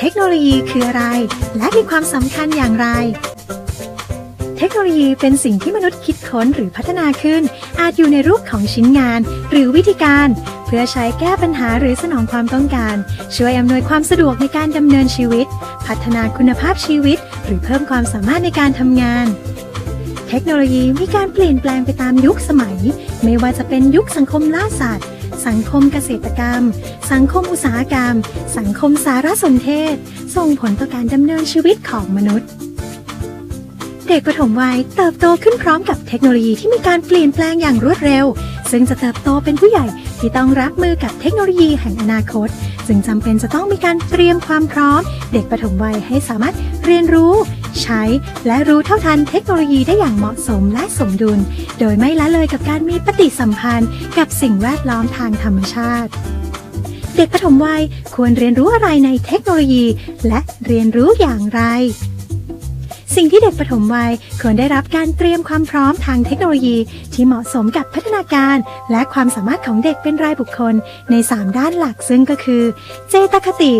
เทคโนโลยีคืออะไร และมีความสำคัญอย่างไร เทคโนโลยีเป็นสิ่งที่มนุษย์คิดค้นหรือพัฒนาขึ้น อาจอยู่ในรูปของชิ้นงาน หรือวิธีการ เพื่อใช้แก้ปัญหาหรือสนองความต้องการ ช่วยอำนวยความสะดวกในการดำเนินชีวิต พัฒนาคุณภาพชีวิต หรือเพิ่มความสามารถในการทำงานเทคโนโลยีมีการเปลี่ยนแปลงไปตามยุคสมัย ไม่ว่าจะเป็นยุคสังคมล่าสัตว์ สังคมเกษตรกรรม สังคมอุตสาหกรรม สังคมสารสนเทศ ส่งผลต่อการดำเนินชีวิตของมนุษย์ เด็กประถมวัยเติบโตขึ้นพร้อมกับเทคโนโลยีที่มีการเปลี่ยนแปลงอย่างรวดเร็ว ซึ่งจะเติบโตเป็นผู้ใหญ่ที่ต้องรับมือกับเทคโนโลยีแห่งอนาคตจึงจำเป็นจะต้องมีการเตรียมความพร้อม เด็กประถมวัยให้สามารถเรียนรู้ ใช้ และรู้เท่าทันเทคโนโลยีได้อย่างเหมาะสมและสมดุล โดยไม่ละเลยกับการมีปฏิสัมพันธ์กับสิ่งแวดล้อมทางธรรมชาติ เด็กปฐมวัยควรเรียนรู้อะไรในเทคโนโลยี และเรียนรู้อย่างไร สิ่งที่เด็กปฐมวัยควรได้รับการเตรียมความพร้อมทางเทคโนโลยีที่เหมาะสมกับพัฒนาการ และความสามารถของเด็กเป็นรายบุคคลใน 3 ด้านหลักซึ่งก็คือ เจตคติ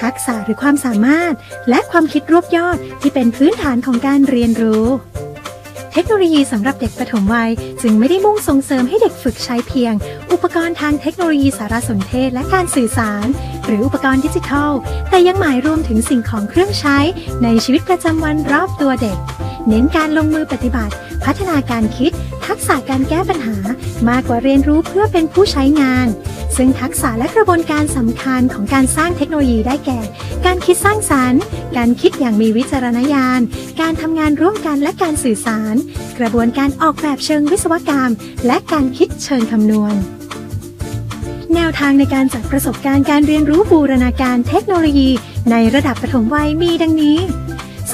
ทักษะหรือความสามารถ และความคิดรวบยอดที่เป็นพื้นฐานของการเรียนรู้ เทคโนโลยีสำหรับเด็กปฐมวัย จึงไม่ได้มุ่งส่งเสริมให้เด็กฝึกใช้เพียง อุปกรณ์ทางเทคโนโลยีสารสนเทศและการสื่อสาร หรืออุปกรณ์ดิจิทัล แต่ยังหมายรวมถึงสิ่งของเครื่องใช้ ในชีวิตประจำวันรอบตัวเด็ก เน้นการลงมือปฏิบัติ พัฒนาการคิด ทักษะการแก้ปัญหามากกว่าเรียนรู้เพื่อเป็นผู้ใช้งาน ซึ่งทักษะและกระบวนการสำคัญของการสร้างเทคโนโลยีได้แก่ การคิดสร้างสรรค์ การคิดอย่างมีวิจารณญาณ การทำงานร่วมกันและการสื่อสาร กระบวนการออกแบบเชิงวิศวกรรม และการคิดเชิงคำนวณ แนวทางในการจัดประสบการณ์การเรียนรู้บูรณาการเทคโนโลยี ในระดับปฐมวัยมีดังนี้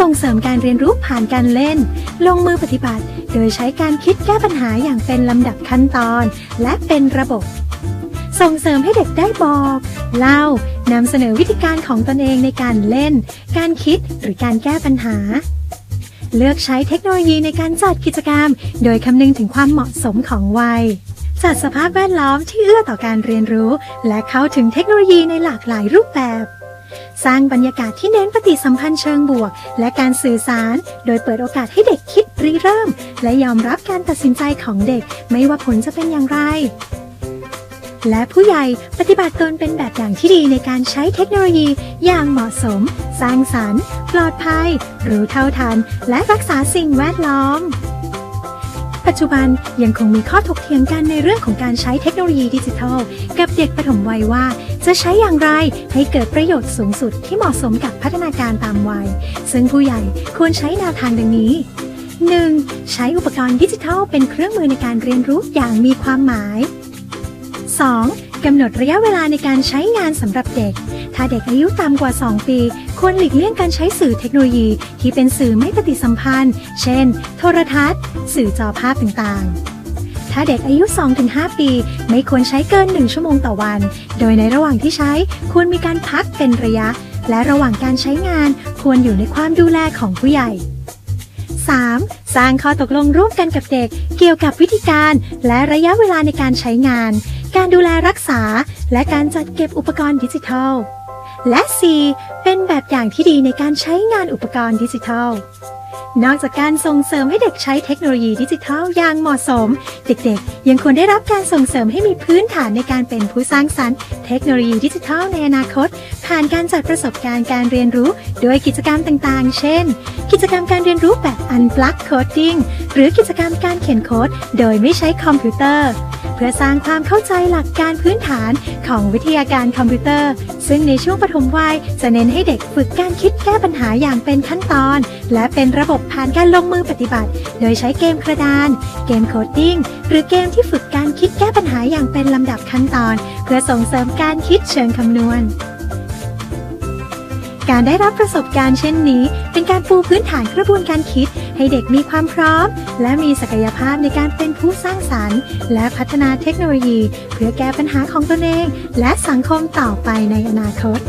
ส่งเสริมการเรียนรู้ผ่านการเล่น ลงมือปฏิบัติ โดยใช้การคิดแก้ปัญหาอย่างเป็นลำดับขั้นตอน และเป็นระบบ ส่งเสริมให้เด็กได้บอก เล่านำเสนอวิธีการของตนเองในการเล่น การคิดหรือการแก้ปัญหา เลือกใช้เทคโนโลยีในการจัดกิจกรรม โดยคำนึงถึงความเหมาะสมของวัย จัดสภาพแวดล้อมที่เอื้อต่อการเรียนรู้ และเข้าถึงเทคโนโลยีในหลากหลายรูปแบบ สร้างบรรยากาศที่เน้นปฏิสัมพันธ์เชิงบวก และการสื่อสาร โดยเปิดโอกาสให้เด็กคิดริเริ่ม และยอมรับการตัดสินใจของเด็ก ไม่ว่าผลจะเป็นอย่างไร และผู้ใหญ่ปฏิบัติตนเป็นแบบอย่างที่ดีในการใช้เทคโนโลยีอย่างเหมาะสม สร้างสรรค์ ปลอดภัย รู้เท่าทัน และรักษาสิ่งแวดล้อม ปัจจุบันยังคงมีข้อถกเถียงกันในเรื่องของการใช้เทคโนโลยีดิจิทัล กับเด็กปฐมวัยว่า จะใช้อย่างไรให้เกิดประโยชน์สูงสุดที่เหมาะสมกับพัฒนาการตามวัย ซึ่งผู้ใหญ่ควรใช้แนวทางดังนี้ 1. ใช้อุปกรณ์ดิจิทัลเป็นเครื่องมือในการเรียนรู้อย่างมีความหมาย 2. กำหนดระยะเวลาในการใช้งานสำหรับเด็ก ถ้าเด็กอายุต่ำกว่า 2 ปี ควรหลีกเลี่ยงการใช้สื่อเทคโนโลยีที่เป็นสื่อไม่ปฏิสัมพันธ์ เช่น โทรทัศน์ สื่อจอภาพต่างๆถ้าเด็กอายุ 2-5 ปี ไม่ควรใช้เกิน 1 ชั่วโมงต่อวัน โดยในระหว่างที่ใช้ควรมีการพักเป็นระยะ และระหว่างการใช้งานควรอยู่ในความดูแลของผู้ใหญ่ 3. สร้างข้อตกลงร่วมกันกับเด็ก เกี่ยวกับวิธีการและระยะเวลาในการใช้งาน การดูแลรักษา และการจัดเก็บอุปกรณ์ดิจิทัล และ 4. เป็นแบบอย่างที่ดีในการใช้งานอุปกรณ์ดิจิทัล นอกจากการส่งเสริมให้เด็กใช้เทคโนโลยีดิจิทัลอย่างเหมาะสม เด็กๆ ยังควรได้รับการส่งเสริมให้มีพื้นฐานในการเป็นผู้สร้างสรรค์เทคโนโลยีดิจิทัลในอนาคต ผ่านการจัดประสบการณ์การเรียนรู้ด้วยกิจกรรมต่างๆ เช่น กิจกรรมการเรียนรู้แบบ Unplug Coding หรือกิจกรรมการเขียนโค้ดโดยไม่ใช้คอมพิวเตอร์ พื่อสร้างความเข้าใจหลักการพื้นฐานของวิทยาการคอมพิวเตอร์ ซึ่งในช่วงปฐมวัยจะเน้นให้เด็กฝึกการคิดแก้ปัญหาอย่างเป็นขั้นตอน และเป็นระบบผ่านการลงมือปฏิบัติ โดยใช้เกมกระดาน เกมโคดดิ้ง หรือเกมที่ฝึกการคิดแก้ปัญหาอย่างเป็นลำดับขั้นตอน เพื่อส่งเสริมการคิดเชิงคำนวณการได้รับประสบการณ์เช่นนี้ เป็นการปูพื้นฐานกระบวนการคิด ให้เด็กมีความพร้อม และมีศักยภาพในการเป็นผู้สร้างสรรค์ และพัฒนาเทคโนโลยี เพื่อแก้ปัญหาของตนเอง และสังคมต่อไปในอนาคต